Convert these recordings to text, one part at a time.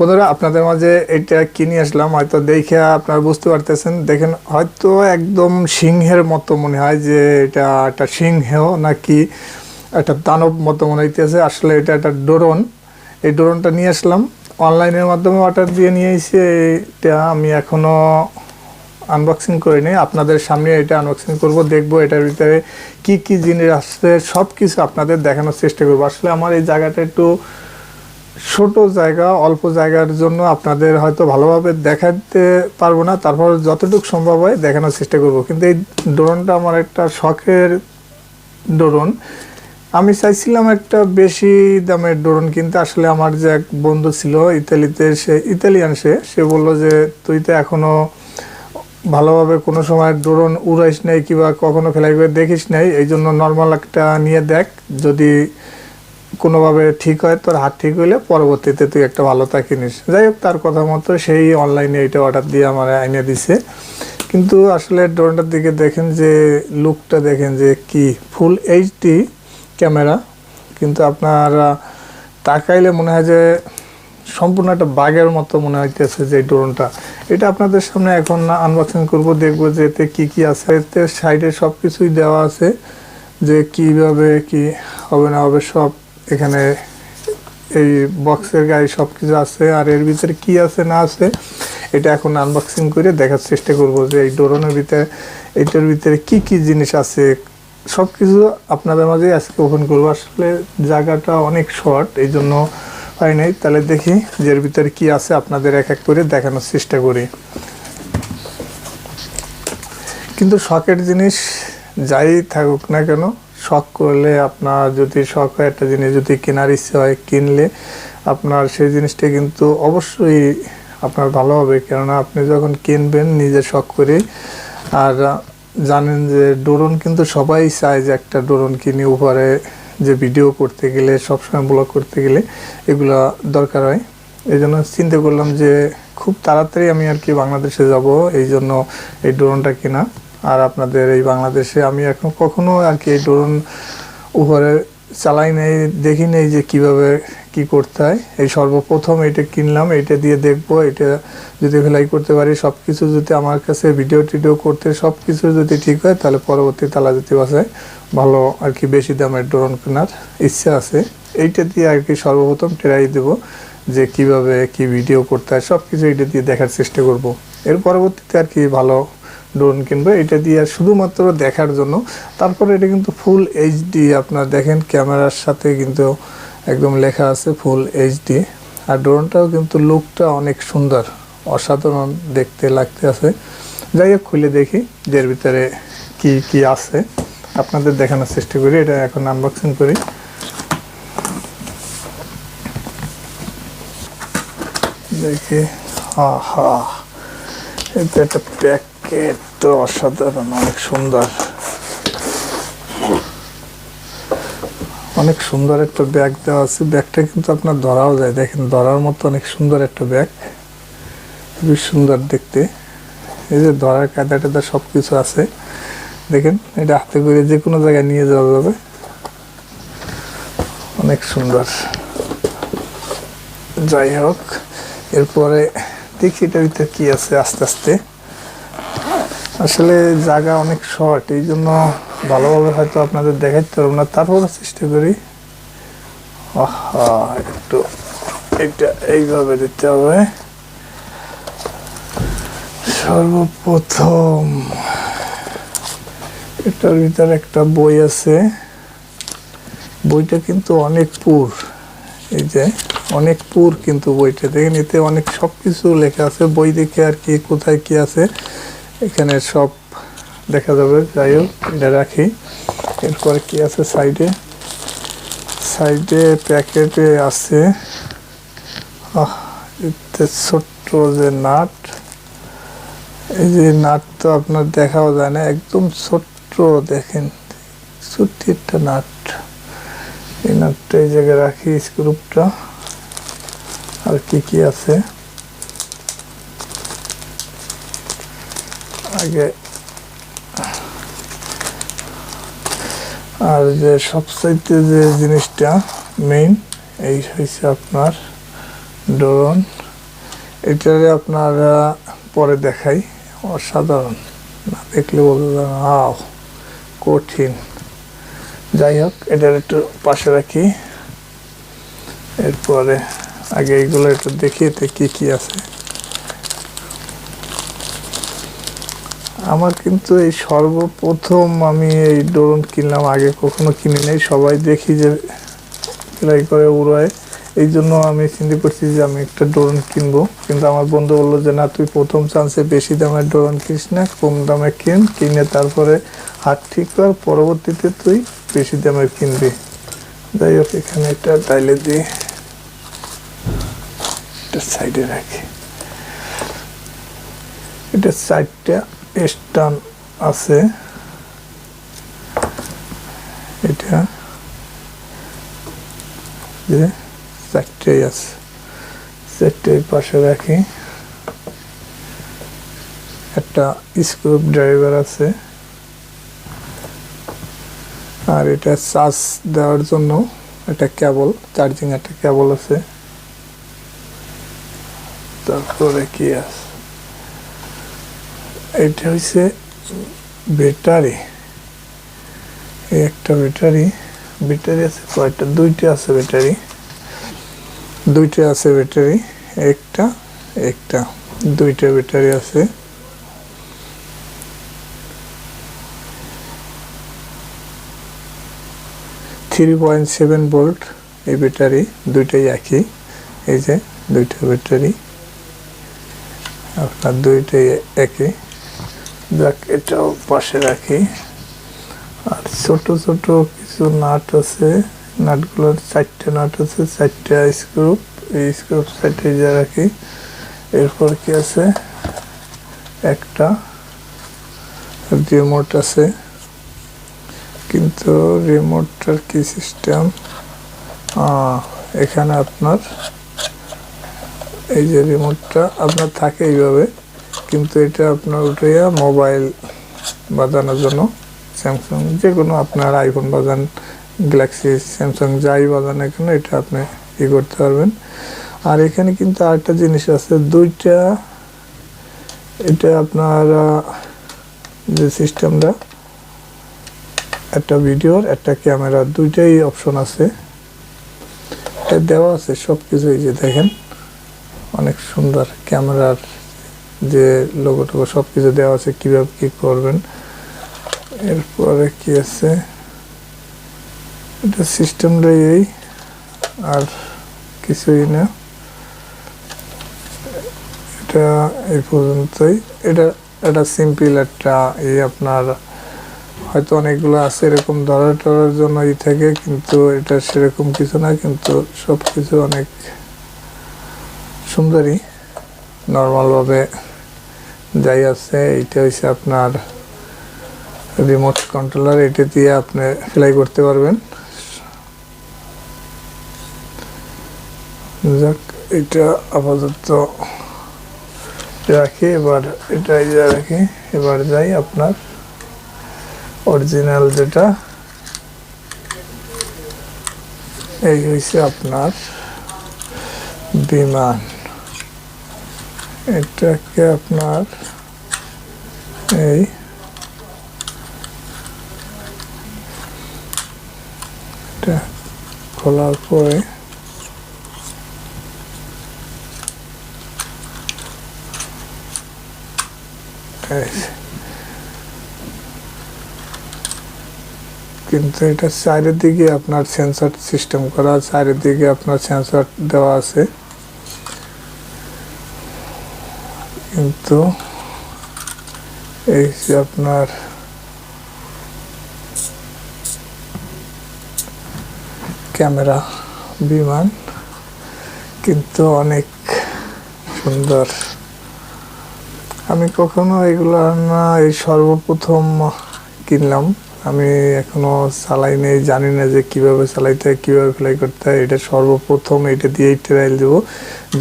বন্ধুরা, আপনাদের মাঝে এটা কিনে আসলাম? হয়তো দেখে আপনারা বুঝতে পারতেছেন। দেখেন, হয়তো একদম সিংহের মতো মনে হয় যে এটা একটা সিংহ নাকি একটা দানব মতো মনে হইতেছে। আসলে এটা একটা ড্রোন। এই ড্রোনটা নিয়ে আসলাম। অনলাইনের মাধ্যমে অর্ডার দিয়ে নিয়ে এসে এটা আমি এখনও আনবক্সিং করিনি। আপনাদের সামনে এটা আনবক্সিং করব, দেখব এটার ভিতরে কি কি জিনিস আসছে সব কিছু আপনাদের দেখানোর চেষ্টা করব। আসলে আমার এই জায়গাটা একটু ছোট জায়গা, অল্প জায়গার জন্য আপনাদের হয়তো ভালোভাবে দেখাতে পারব না। তারপর যতটুকু সম্ভব হয় দেখানোর চেষ্টা করব। কিন্তু এই ড্রোনটা আমার একটা শখের ড্রোন। আমি চাইছিলাম একটা বেশি দামের ড্রোন, কিনতে আসলে আমার যে এক বন্ধু ছিল ইতালিতে, সে ইতালিয়ান সে সে বলল যে, তুই তো এখনও ভালোভাবে কোনো সময় ড্রোন উড়াইস নাই কিংবা কখনো ফেলাই করে দেখিস নাই। এই জন্য নর্মাল একটা নিয়ে দেখ। যদি কোনোভাবে ঠিক হয়, তোর হাত ঠিক হইলে পরবর্তীতে তুই একটা ভালো তা কিনিস যাই হোক, তার কথা মতো সেই অনলাইনে এটা অর্ডার দিয়ে আমার আইনে দিছে। কিন্তু আসলে ড্রোনটার দিকে দেখেন যে লুকটা দেখেন যে কি ফুল এইচডি ক্যামেরা কিন্তু আপনার তাকাইলে মনে হয় যে সম্পূর্ণ একটা বাঘের মতো মনে হইতেছে যে ড্রোনটা। এটা আপনাদের সামনে এখন আনবক্সিং করব, দেখব যে এতে কী কী আছে। এতে সাইডে সব কিছুই দেওয়া আছে যে কীভাবে কি হবে না হবে সব এখানে এই বক্সের গায়ে সব কিছু আছে, আর এর ভিতরে কি আছে না আছে, এটা এখন আনবক্সিং করে দেখার চেষ্টা করব যে এই ড্রোনের ভিতরে, এটার ভিতরে কি কি জিনিস আছে সব কিছু আপনাদের মাঝে আজকে ওপেন করব। আসলে জায়গাটা অনেক শর্ট এই জন্য হয় নাই। তাহলে দেখি যে এর ভিতরে কি আছে আপনাদের এক এক করে দেখানোর চেষ্টা করি। কিন্তু শখের জিনিস যাই থাকুক না কেন শখ করলে আপনার যদি শখ হয়, একটা জিনিস যদি কেনার ইচ্ছে হয়, কিনলে আপনার সেই জিনিসটা কিন্তু অবশ্যই আপনার ভালো হবে। কেননা আপনি যখন কিনবেন নিজে শখ করে, আর জানেন যে ড্রোন কিন্তু সবাই চায় যে একটা ড্রোন কিনে, উপরে যে ভিডিও করতে গেলে, সবসময় ব্লগ করতে গেলে এগুলা দরকার হয়। এই জন্য চিন্তা করলাম যে খুব তাড়াতাড়ি আমি আর কি বাংলাদেশে যাব এই জন্য এই ড্রোনটা কেনা। আর আপনাদের এই বাংলাদেশে আমি এখন কখনো আর কি এই ড্রোন উপরে চালাই নেই, দেখি নেই যে কীভাবে কি করতে হয়। এই সর্বপ্রথম এটা কিনলাম, এটা দিয়ে দেখব, এটা যদি ফ্লাই করতে পারি সব কিছু যদি আমার কাছে ভিডিও টিডিও করতে সব কিছু যদি ঠিক হয়, তাহলে পরবর্তী তালা যেতে বাসায় ভালো আর কি বেশি দামের ড্রোন কেনার ইচ্ছা আছে। এইটা দিয়ে আর কি সর্বপ্রথম ট্রাই দেব যে কীভাবে কি ভিডিও করতে হয় সব কিছু এটা দিয়ে দেখার চেষ্টা করব। এর পরবর্তীতে আর কি ভালো ড্রোন কিনবো, এটা দিয়ে শুধুমাত্র দেখার জন্য। তারপরে এটা কিন্তু ফুল এইচডি আপনার দেখেন ক্যামেরার সাথে কিন্তু একদম লেখা আছে ফুল এইচডি আর ড্রোনটাও কিন্তু লুকটা অনেক সুন্দর, অসাধারণ দেখতে লাগতে আছে। যাই হোক, খুলে দেখি যে এর ভিতরে কি কি আছে। আপনাদের দেখানোর চেষ্টা করি, এটা এখন আনবক্সিং করি। দেখি হা হা এটা একটা প্যাকেট তো অসাধারণ, অনেক সুন্দর। অনেক সুন্দর একটা ব্যাগ দেওয়া আছে। ব্যাগটা কিন্তু আপনার ধরাও যায়। দেখেন, ধরার মতো অনেক সুন্দর একটা ব্যাগ। খুবই সুন্দর দেখতে। এই যে ধরার কায়দা টাদা সব কিছু আছে। দেখেন, এটা হাতে করে যে কোনো জায়গায় নিয়ে যাওয়া যাবে। অনেক সুন্দর। যাই হোক, এরপরে দেখি এটার ভিতরে কি আছে আস্তে আস্তে। আসলে জায়গা অনেক শর্ট, এই জন্য ভালোভাবে হয়তো আপনাদের দেখাইতে পারব না। তারপরে চেষ্টা করি। একটু এটা এইভাবে দিতে হবে। সর্বপ্রথম এটার ভিতরে একটা বই আছে। বইটা কিন্তু অনেক পুর। এই যে অনেক পুর কিন্তু বইটা। দেখেন এতে অনেক সব কিছু লেখা আছে। বই দেখে আর কি কোথায় কি আছে। এখানে সব দেখা যাবে, যাই হোক, এটা রাখি। এরপরে কি আছে সাইডে? সাইডে প্যাকেটে আছে ছোট্ট যে নাট, এই যে নাট তো আপনার দেখাও যায় না, একদম ছোট্ট, দেখেন ছোট্ট একটা নাট। এই নাটটা এই জায়গায় রাখি স্ক্রুপটা আর কি কি আছে? আগে। আর যে সবচাইতে যে জিনিসটা মেইন এই হয়েছে আপনার ড্রোন। এটারে আপনারা পরে দেখাই। অসাধারণ। না দেখলে বলতে হাও কঠিন। যাই হোক, এটার একটু পাশে রাখি। এরপরে আগে এইগুলো একটু দেখিয়ে কি কি আছে। আমার কিন্তু এই সর্বপ্রথম আমি এই ড্রোন কিনলাম, আগে কখনো কিনি নাই। সবাই দেখি যে ট্রাই করে, উড়ায়। এই জন্য আমি চিন্তা করছি যে আমি একটা ড্রোন কিনবো। কিন্তু আমার বন্ধু বলল যে, না, তুই প্রথম চান্সে বেশি দামের ড্রোন কিনিস না, কম দামে কিন। কিনে তারপরে হাত ঠিক কর, পরবর্তীতে তুই বেশি দামের কিনবি। যাই হোক, এখানে একটা টাইলে দিয়ে এটা সাইডে রাখি। এটা চারটা স্টান আছে। এটা যে চারটেই আছে। চারটেই পাশে রাখি। একটা স্ক্রুপ ড্রাইভার আছে। আর এটা চার্জ দেওয়ার জন্য একটা কেবল চার্জিং একটা কেবল আছে। তারপরে কি আছে? এটা হচ্ছে ব্যাটারি। এই একটা ব্যাটারি ব্যাটারি আছে কয়টা? দুইটা আছে ব্যাটারি। দুইটা আছে ব্যাটারি, একটা একটা। দুইটা ব্যাটারি আছে। থ্রি পয়েন্ট সেভেন ভোল্ট এই ব্যাটারি, দুইটাই একই। এই যে দুইটা ব্যাটারি, আপনার দুইটাই একই। যাক এটাও পাশে রাখি। আর ছোট ছোট কিছু নাট আছে। নাটগুলোর চারটে নাট আছে, চারটে স্ক্রুপ এই স্ক্রুপ চারটে যা রাখি। এরপর কি আছে? একটা রিমোট আছে। কিন্তু রিমোটটার কি সিস্টেম এখানে আপনার, এই যে রিমোটটা আপনার থাকে এইভাবে। কিন্তু এটা আপনার উঠাইয়া মোবাইল বাজানোর জন্য স্যামসাং যে কোনো আপনার আইফোন বাজান গ্যালাক্সি স্যামসাং যাই বাজান না কেন, এটা আপনি ই করতে পারবেন। আর এখানে কিন্তু আরেকটা জিনিস আছে, দুইটা, এটা আপনার যে সিস্টেমটা একটা ভিডিওর একটা ক্যামেরা দুইটাই অপশন আছে। দেওয়া আছে সব কিছু এই যে দেখেন, অনেক সুন্দর ক্যামেরার যে লোগো টোগো সব কিছু দেওয়া আছে, কীভাবে কী করবেন। এরপরে কি আছে? এটা সিস্টেমটাই এই, আর কিছুই না। এটা এই পর্যন্তই। এটা এটা সিম্পল একটা এই আপনার, হয়তো অনেকগুলো আছে এরকম ধরার টরার জন্য ই থাকে, কিন্তু এটা সেরকম কিছু না, কিন্তু সব কিছু অনেক সুন্দরই নর্মালভাবে যাই আছে এটা হচ্ছে আপনার রিমোট কন্ট্রোলার এটা দিয়ে আপনি ফ্লাই করতে পারবেন। যাক এটা আপাতত রাখি, এবার এটা রাখি, এবার যাই আপনার অরিজিনাল যেটা, এই হয়েছে আপনার বিমান। এটাকে আপনার এই খোলার পরে কিন্তু এটা চারিদিকে আপনার সেন্সর সিস্টেম করা, চারিদিকে আপনার সেন্সর দেওয়া আছে। কিন্তু এই যে আপনার ক্যামেরা বিমান কিন্তু অনেক সুন্দর। আমি কখনো এগুলো না, এই সর্বপ্রথম কিনলাম। আমি এখনও চালাই নেই, জানি না যে কীভাবে চালাইতে হয়, কীভাবে ফ্লাই করতে হয়। এটা সর্বপ্রথম, এটা দিয়েই ট্রায়াল দেবো।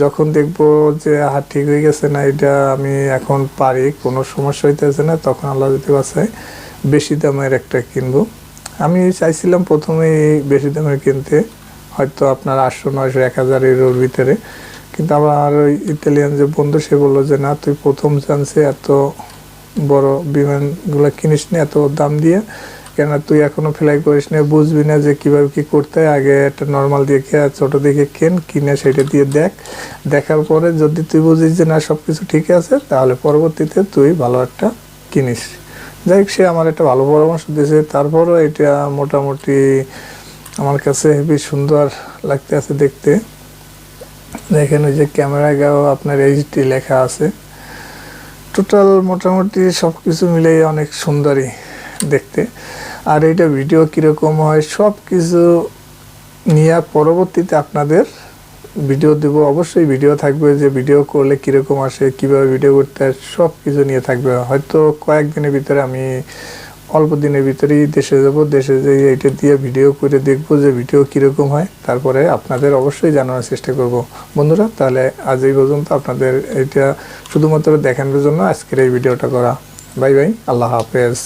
যখন দেখব যে হাত ঠিক হয়ে গেছে না, এটা আমি এখন পারি, কোনো সমস্যা হইতেছে না, তখন আল্লাহ যদি বাসায় বেশি দামের একটা কিনবো। আমি চাইছিলাম প্রথমে বেশি দামের কিনতে, হয়তো আপনার আটশো, নয়শো, এক হাজার এর ভিতরে। কিন্তু আমার ওই ইতালিয়ান যে বন্ধু, সে বলল যে, না, তুই প্রথম চান্সে এত বড় বিমানগুলো কিনিস না, এত দাম দিয়ে। কেন তুই এখনও ফ্লাই করিস না, বুঝবি না যে কীভাবে কি করতে আগে একটা নর্মাল দিয়ে ছোট দেখে কেন, কিনে সেটা দিয়ে দেখ। দেখার পরে যদি তুই বুঝিস যে না সব কিছু ঠিক আছে, তাহলে পরবর্তীতে তুই ভালো একটা কিনিস। যাই হোক, সে আমার একটা ভালো পরামর্শ দিয়েছে। তারপরও এটা মোটামুটি আমার কাছে হেবি সুন্দর লাগতে আছে দেখতে। দেখেন ওই যে ক্যামেরা গাও, আপনার এইচডি লেখা আছে। টোটাল মোটামুটি সব কিছু মিলেই অনেক সুন্দরী দেখতে। আর এটা ভিডিও কীরকম হয় সব কিছু নিয়ে পরবর্তীতে আপনাদের ভিডিও দেব। অবশ্যই ভিডিও থাকবে যে ভিডিও করলে কীরকম আসে, কীভাবে ভিডিও করতে হয় সব কিছু নিয়ে থাকবে। হয়তো কয়েকদিনের ভিতরে আমি অল্প দিনের ভিতরেই দেশে যাব, দেশে যেয়ে এটা দিয়ে ভিডিও করে দেখব যে ভিডিও কীরকম হয়। তারপরে আপনাদের অবশ্যই জানানোর চেষ্টা করব। বন্ধুরা, তাহলে আজ এই পর্যন্ত আপনাদের এটা শুধুমাত্র দেখানোর জন্য আজকের এই ভিডিওটা করা। বাই বাই, আল্লাহ হাফেজ।